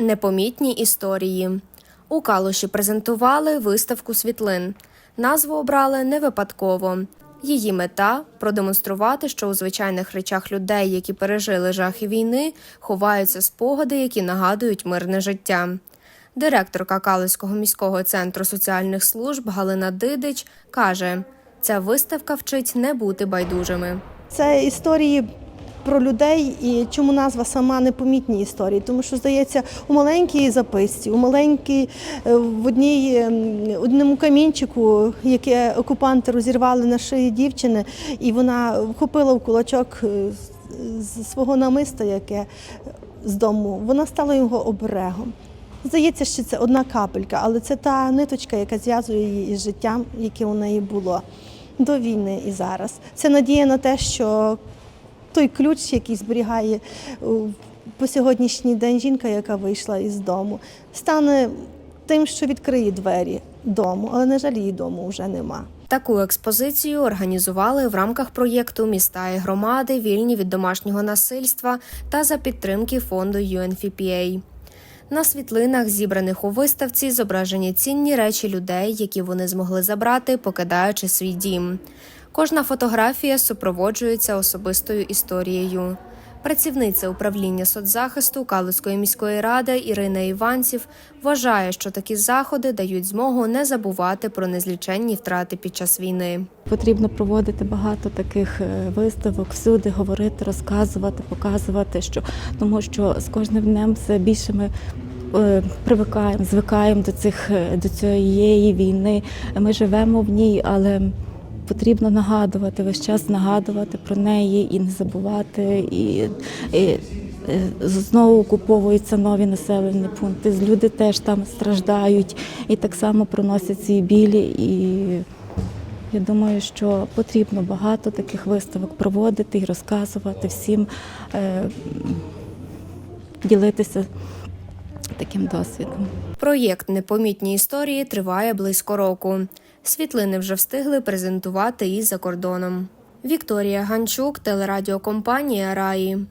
Непомітні історії. У Калуші презентували виставку світлин. Назву обрали не випадково. Її мета продемонструвати, що у звичайних речах людей, які пережили жахи війни, ховаються спогади, які нагадують мирне життя. Директорка Калицького міського центру соціальних служб Галина Дидич каже: ця виставка вчить не бути байдужими. Це історії про людей і чому назва сама непомітні історії. Тому що, здається, у маленькій записці, у маленькій е, в одній ем, одному камінчику, яке окупанти розірвали на шиї дівчини, і вона вхопила в кулачок е, з- з свого намиста, яке з дому, вона стала його оберегом. Здається, що це одна капелька, але це та ниточка, яка зв'язує її із життям, яке у неї було до війни і зараз. Це надія на те, що той ключ, який зберігає по сьогоднішній день жінка, яка вийшла із дому, стане тим, що відкриє двері дому, але, на жаль, її дому вже нема. Таку експозицію організували в рамках проєкту Міста і громади вільні від домашнього насильства та за підтримки фонду UNFPA. На світлинах, зібраних у виставці, зображені цінні речі людей, які вони змогли забрати, покидаючи свій дім. Кожна фотографія супроводжується особистою історією. Працівниця управління соцзахисту Калицької міської ради Ірина Іванців вважає, що такі заходи дають змогу не забувати про незліченні втрати під час війни. Потрібно проводити багато таких е, виставок, всюди говорити, розказувати, показувати, що тому що з кожним днем все більше ми. е, Привикаємо, звикаємо до цих е, до цієї війни. Ми живемо в ній, але потрібно нагадувати весь час нагадувати про неї і не забувати. І, і, е, знову окуповуються нові населені пункти. Люди теж там страждають і так само проносять ці білі. І я думаю, що потрібно багато таких виставок проводити і розказувати всім, е, ділитися таким досвідом. Проєкт Непомітні історії триває близько року. Світлини вже встигли презентувати і за кордоном. Вікторія Ганчук, телерадіокомпанія Раї.